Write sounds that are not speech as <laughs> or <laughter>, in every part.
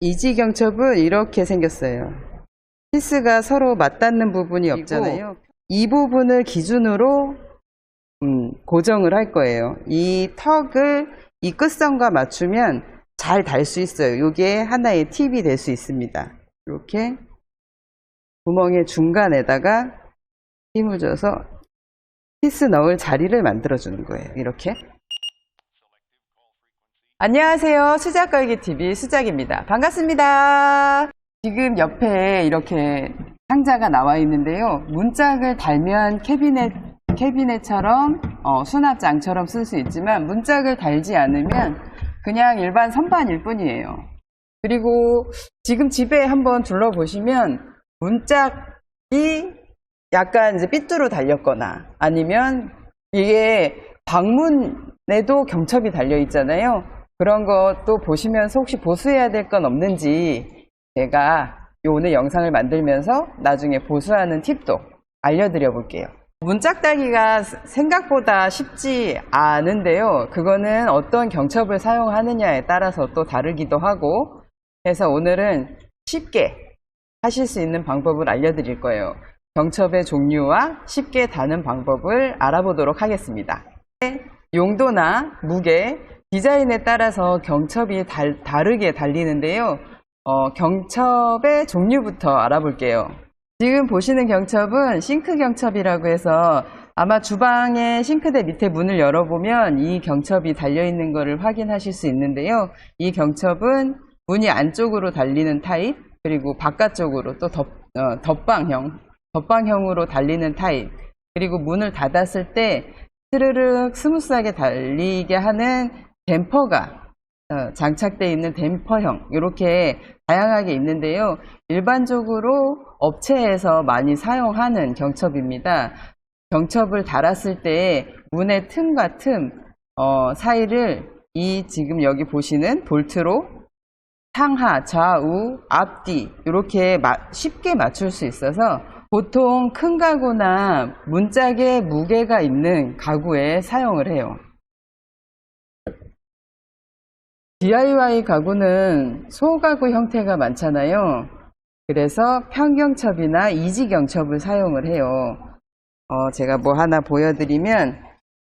이지경첩은 이렇게 생겼어요. 피스가 서로 맞닿는 부분이 없잖아요. 이 부분을 기준으로 음, 고정을 할 거예요. 이 턱을 이 끝선과 맞추면 잘 달 수 있어요. 이게 하나의 팁이 될 수 있습니다. 이렇게 구멍의 중간에다가 힘을 줘서 피스 넣을 자리를 만들어 주는 거예요. 이렇게. 안녕하세요. 수작 걸기 TV 수작입니다. 반갑습니다. 지금 옆에 이렇게 상자가 나와 있는데요. 문짝을 달면 캐비넷 캐비넷처럼 어, 수납장처럼 쓸 수 있지만 문짝을 달지 않으면 그냥 일반 선반일 뿐이에요. 그리고 지금 집에 한번 둘러보시면 문짝이 약간 이제 삐뚤어 달렸거나 아니면 이게 방문에도 경첩이 달려 있잖아요. 그런 것도 보시면서 혹시 보수해야 될 건 없는지 제가 요 오늘 영상을 만들면서 나중에 보수하는 팁도 알려드려 볼게요. 문짝 달기가 생각보다 쉽지 않은데요. 그거는 어떤 경첩을 사용하느냐에 따라서 또 다르기도 하고 해서 오늘은 쉽게 하실 수 있는 방법을 알려드릴 거예요. 경첩의 종류와 쉽게 다는 방법을 알아보도록 하겠습니다. 용도나 무게, 디자인에 따라서 경첩이 달- 다르게 달리는데요. 어, 경첩의 종류부터 알아볼게요. 지금 보시는 경첩은 싱크 경첩이라고 해서 아마 주방의 싱크대 밑에 문을 열어보면 이 경첩이 달려있는 것을 확인하실 수 있는데요. 이 경첩은 문이 안쪽으로 달리는 타입, 그리고 바깥쪽으로 또 덧, 어, 덧방형, 덧방형으로 달리는 타입, 그리고 문을 닫았을 때 스르륵 스무스하게 달리게 하는 댐퍼가 어, 장착되어 있는 댐퍼형 이렇게 다양하게 있는데요. 일반적으로 업체에서 많이 사용하는 경첩입니다. 경첩을 달았을 때 문의 틈과 틈 어, 사이를 이 지금 여기 보시는 볼트로 상하, 좌우, 앞뒤 이렇게 마- 쉽게 맞출 수 있어서 보통 큰 가구나 문짝에 무게가 있는 가구에 사용을 해요. DIY 가구는 소가구 형태가 많잖아요. 그래서 평경첩이나 이지경첩을 사용을 해요. 어, 제가 뭐 하나 보여드리면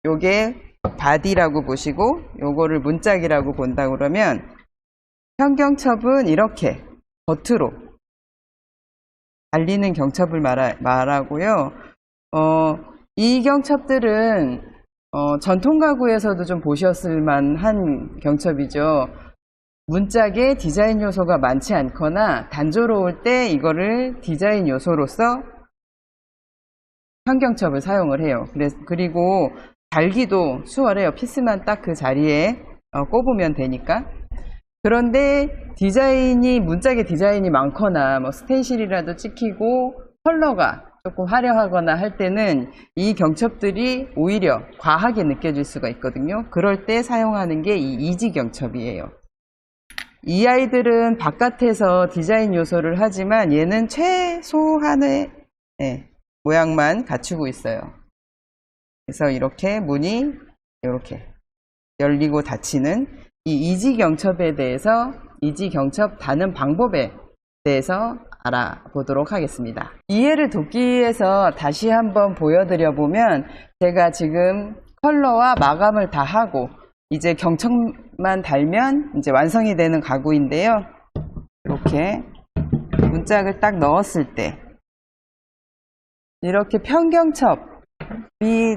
요게 바디라고 보시고 요거를 문짝이라고 본다 그러면 평경첩은 이렇게 겉으로 달리는 경첩을 말하, 말하고요. 어, 이 경첩들은 어, 전통 가구에서도 좀 보셨을 만한 경첩이죠. 문짝에 디자인 요소가 많지 않거나 단조로울 때 이거를 디자인 요소로서 현경첩을 사용을 해요. 그래서, 그리고 달기도 수월해요. 피스만 딱 그 자리에 어, 꼽으면 되니까. 그런데 디자인이 문짝에 디자인이 많거나 뭐 스텐실이라도 찍히고 컬러가 조금 화려하거나 할 때는 이 경첩들이 오히려 과하게 느껴질 수가 있거든요. 그럴 때 사용하는 게 이 이지 경첩이에요. 이 아이들은 바깥에서 디자인 요소를 하지만 얘는 최소한의 예, 모양만 갖추고 있어요. 그래서 이렇게 문이 이렇게 열리고 닫히는 이 이지 경첩에 대해서 이지 경첩 다는 방법에 대해서 알아보도록 하겠습니다. 이해를 돕기 위해서 다시 한번 보여드려 보면 제가 지금 컬러와 마감을 다 하고 이제 경첩만 달면 이제 완성이 되는 가구인데요. 이렇게 문짝을 딱 넣었을 때 이렇게 평경첩이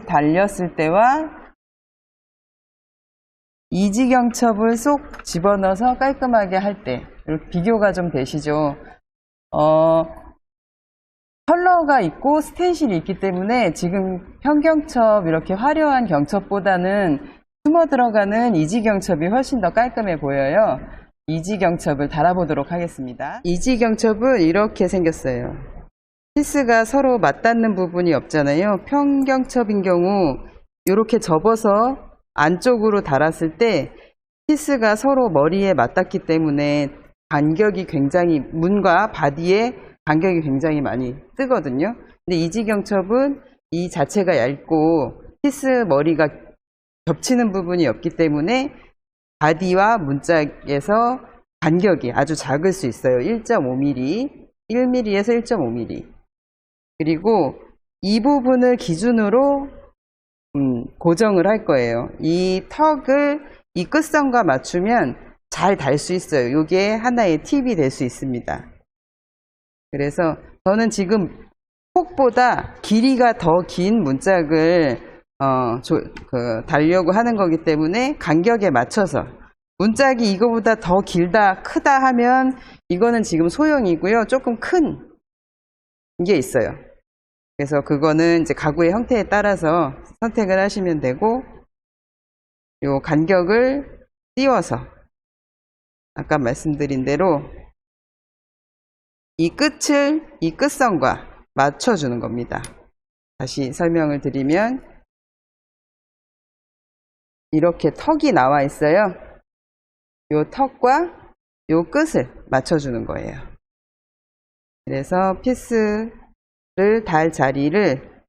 달렸을 때와 이지경첩을 쏙 집어넣어서 깔끔하게 할 때 비교가 좀 되시죠. 어, 컬러가 있고 스텐실이 있기 때문에 지금 평경첩 이렇게 화려한 경첩보다는 숨어 들어가는 이지경첩이 훨씬 더 깔끔해 보여요. 이지경첩을 달아보도록 하겠습니다. 이지경첩은 이렇게 생겼어요. 피스가 서로 맞닿는 부분이 없잖아요. 평경첩인 경우 이렇게 접어서 안쪽으로 달았을 때 피스가 서로 머리에 맞닿기 때문에 간격이 굉장히 문과 바디에 간격이 굉장히 많이 뜨거든요. 근데 이지경첩은 이 자체가 얇고 피스 머리가 겹치는 부분이 없기 때문에 바디와 문짝에서 간격이 아주 작을 수 있어요. 1.5mm, 1mm에서 1.5mm. 그리고 이 부분을 기준으로 음, 고정을 할 거예요. 이 턱을 이 끝선과 맞추면 잘 달 수 있어요. 이게 하나의 팁이 될 수 있습니다. 그래서 저는 지금 폭보다 길이가 더 긴 문짝을 어, 조- 그, 달려고 하는 거기 때문에 간격에 맞춰서 문짝이 이거보다 더 길다 크다 하면 이거는 지금 소형이고요. 조금 큰 게 있어요. 그래서 그거는 이제 가구의 형태에 따라서 선택을 하시면 되고 요 간격을 띄워서 아까 말씀드린 대로 이 끝을 이 끝선과 맞춰주는 겁니다. 다시 설명을 드리면 이렇게 턱이 나와 있어요. 요 턱과 요 끝을 맞춰주는 거예요. 그래서 피스를 달 자리를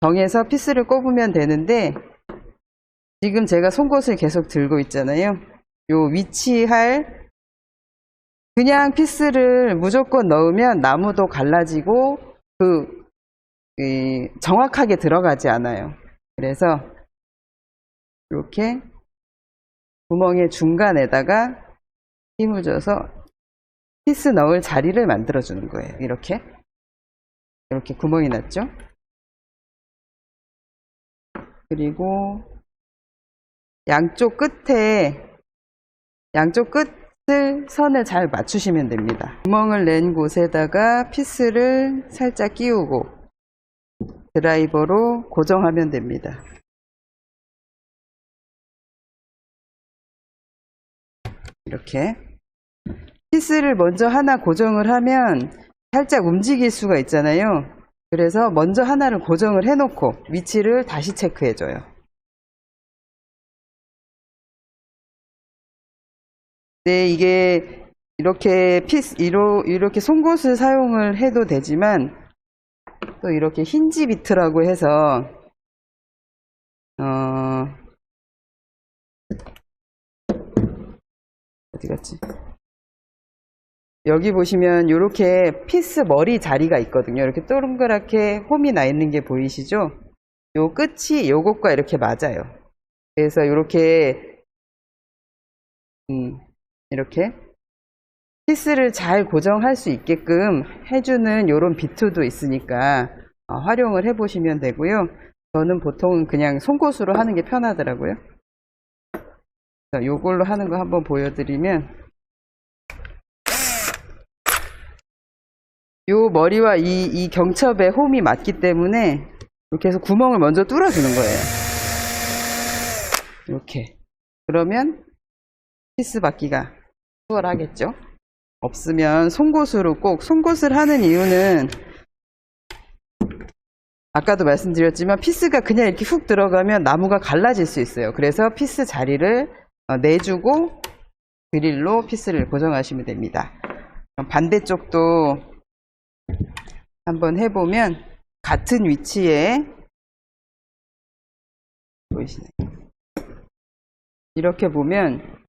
정해서 피스를 꼽으면 되는데 지금 제가 송곳을 계속 들고 있잖아요. 요 위치할 그냥 피스를 무조건 넣으면 나무도 갈라지고 그 이, 정확하게 들어가지 않아요. 그래서 이렇게 구멍의 중간에다가 힘을 줘서 피스 넣을 자리를 만들어 주는 거예요. 이렇게 이렇게 구멍이 났죠. 그리고 양쪽 끝에 양쪽 끝을 선을 잘 맞추시면 됩니다. 구멍을 낸 곳에다가 피스를 살짝 끼우고 드라이버로 고정하면 됩니다. 이렇게 피스를 먼저 하나 고정을 하면 살짝 움직일 수가 있잖아요. 그래서 먼저 하나를 고정을 해놓고 위치를 다시 체크해줘요. 네, 이게 이렇게 피스, 이로, 이렇게 송곳을 사용을 해도 되지만 또 이렇게 힌지 비트라고 해서 어, 어디 갔지? 여기 보시면 이렇게 피스 머리 자리가 있거든요. 이렇게 동그랗게 홈이 나 있는 게 보이시죠? 요 끝이 요것과 이렇게 맞아요. 그래서 이렇게 음, 이렇게 피스를 잘 고정할 수 있게끔 해주는 이런 비트도 있으니까 어, 활용을 해 보시면 되고요. 저는 보통 그냥 송곳으로 하는 게 편하더라고요. 자, 요걸로 하는 거 한번 보여드리면 요 머리와 이, 이 경첩에 홈이 맞기 때문에 이렇게 해서 구멍을 먼저 뚫어주는 거예요. 이렇게. 그러면 피스 받기가 수월하겠죠? 없으면 송곳으로 꼭 송곳을 하는 이유는 아까도 말씀드렸지만 피스가 그냥 이렇게 훅 들어가면 나무가 갈라질 수 있어요. 그래서 피스 자리를 어, 내주고 드릴로 피스를 고정하시면 됩니다. 반대쪽도 한번 해보면 같은 위치에 보이시나요? 이렇게 보면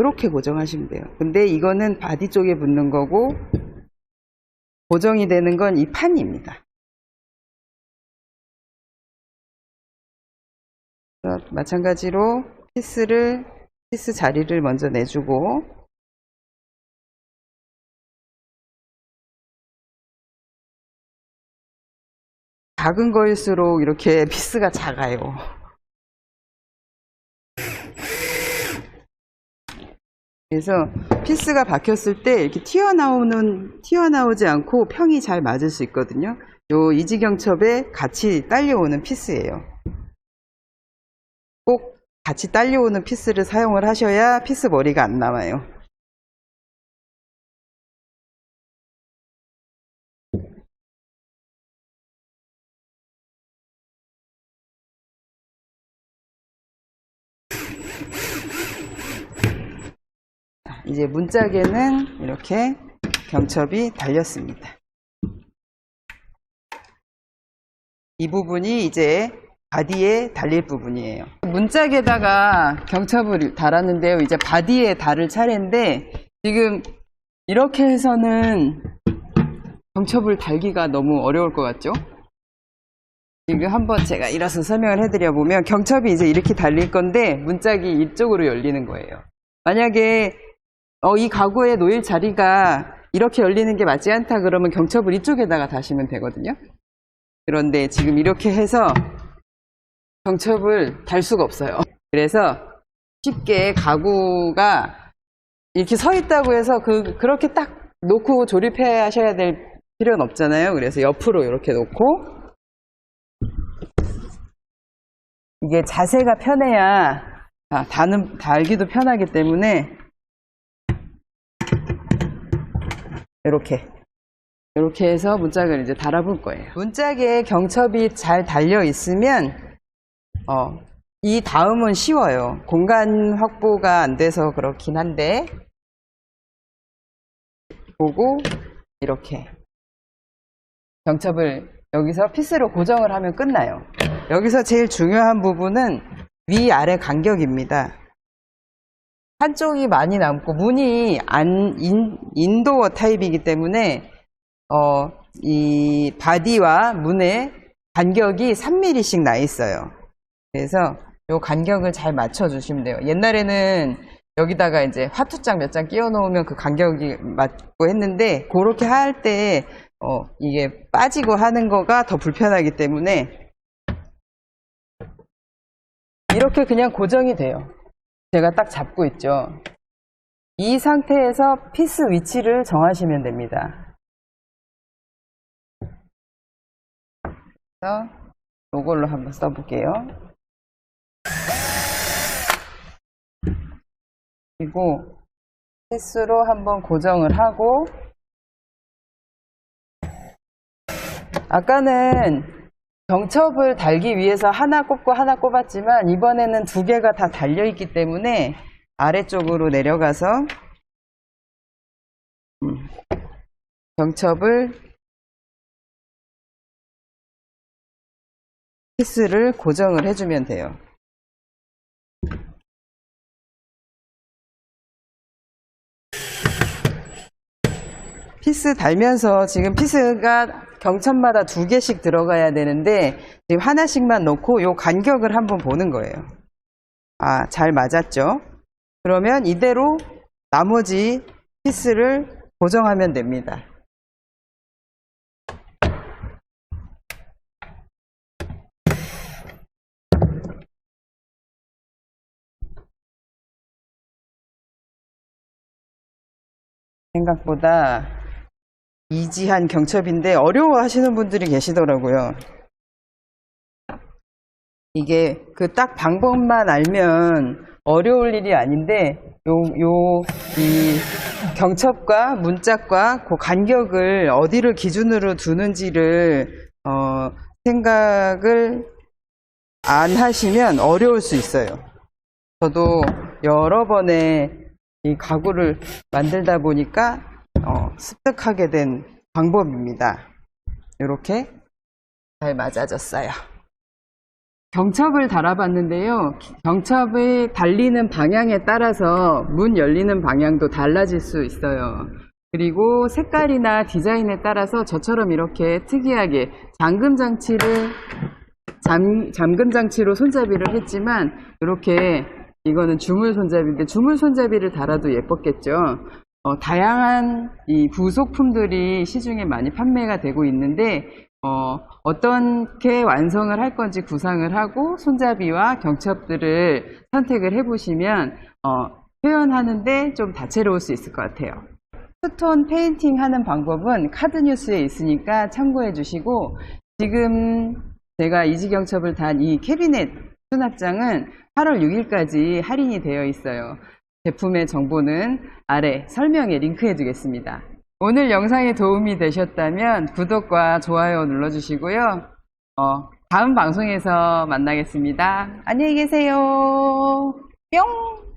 이렇게 고정하시면 돼요. 근데 이거는 바디 쪽에 붙는 거고 고정이 되는 건 이 판입니다. 마찬가지로 피스를 피스 자리를 먼저 내주고 작은 거일수록 이렇게 <laughs> 피스가 작아요. 그래서 피스가 박혔을 때 이렇게 튀어나오는 튀어나오지 않고 평이 잘 맞을 수 있거든요. 요 이지경첩에 같이 딸려오는 피스예요. 꼭 같이 딸려오는 피스를 사용을 하셔야 피스 머리가 안 나와요. 이제 문짝에는 이렇게 경첩이 달렸습니다. 이 부분이 이제 바디에 달릴 부분이에요. 문짝에다가 경첩을 달았는데요. 이제 바디에 달을 차례인데 지금 이렇게 해서는 경첩을 달기가 너무 어려울 것 같죠? 지금 한번 제가 일어서 설명을 해드려 보면 경첩이 이제 이렇게 달릴 건데 문짝이 이쪽으로 열리는 거예요. 만약에 어, 이 가구에 놓일 자리가 이렇게 열리는 게 맞지 않다 그러면 경첩을 이쪽에다가 다시면 되거든요. 그런데 지금 이렇게 해서 경첩을 달 수가 없어요. 그래서 쉽게 가구가 이렇게 서 있다고 해서 그, 그렇게 딱 놓고 조립해 하셔야 될 필요는 없잖아요. 그래서 옆으로 이렇게 놓고 이게 자세가 편해야 아, 다는, 달기도 편하기 때문에 이렇게 이렇게 해서 문짝을 이제 달아볼 거예요. 문짝에 경첩이 잘 달려 있으면 어, 이 다음은 쉬워요. 공간 확보가 안 돼서 그렇긴 한데 보고 이렇게 경첩을 여기서 피스로 고정을 하면 끝나요. 여기서 제일 중요한 부분은 위아래 간격입니다. 한쪽이 많이 남고 문이 안 인, 인도어 타입이기 때문에 어, 이 바디와 문의 간격이 3mm씩 나 있어요. 그래서 이 간격을 잘 맞춰 주시면 돼요. 옛날에는 여기다가 이제 화투장 몇 장 끼워 놓으면 그 간격이 맞고 했는데 그렇게 할때 어, 이게 빠지고 하는 거가 더 불편하기 때문에 이렇게 그냥 고정이 돼요. 제가 딱 잡고 있죠. 이 상태에서 피스 위치를 정하시면 됩니다. 그래서 이걸로 한번 써볼게요. 그리고 피스로 한번 고정을 하고 아까는 경첩을 달기 위해서 하나 꼽고 하나 꼽았지만 이번에는 두 개가 다 달려 있기 때문에 아래쪽으로 내려가서 음, 경첩을 피스를 고정을 해주면 돼요. 피스 달면서 지금 피스가 경첩마다 두 개씩 들어가야 되는데 지금 하나씩만 놓고 요 간격을 한번 보는 거예요. 아, 잘 맞았죠? 그러면 이대로 나머지 피스를 고정하면 됩니다. 생각보다 이지한 경첩인데 어려워하시는 분들이 계시더라고요. 이게 그 딱 방법만 알면 어려울 일이 아닌데 요 요 이 경첩과 문짝과 그 간격을 어디를 기준으로 두는지를 어 생각을 안 하시면 어려울 수 있어요. 저도 여러 번의 이 가구를 만들다 보니까 어, 습득하게 된 방법입니다. 이렇게 잘 맞아졌어요. 경첩을 달아봤는데요. 경첩의 달리는 방향에 따라서 문 열리는 방향도 달라질 수 있어요. 그리고 색깔이나 디자인에 따라서 저처럼 이렇게 특이하게 잠금 장치를 잠, 잠금 장치로 손잡이를 했지만 이렇게 이거는 주물 손잡이인데 주물 손잡이를 달아도 예뻤겠죠. 어, 다양한 이 부속품들이 시중에 많이 판매가 되고 있는데 어, 어떻게 완성을 할 건지 구상을 하고 손잡이와 경첩들을 선택을 해보시면 어, 표현하는데 좀 다채로울 수 있을 것 같아요. 투톤 페인팅 하는 방법은 카드뉴스에 있으니까 참고해 주시고 지금 제가 이지경첩을 단 이 캐비넷 수납장은 8월 6일까지 할인이 되어 있어요. 제품의 정보는 아래 설명에 링크해 두겠습니다. 오늘 영상이 도움이 되셨다면 구독과 좋아요 눌러주시고요. 어, 다음 방송에서 만나겠습니다. 안녕히 계세요. 뿅!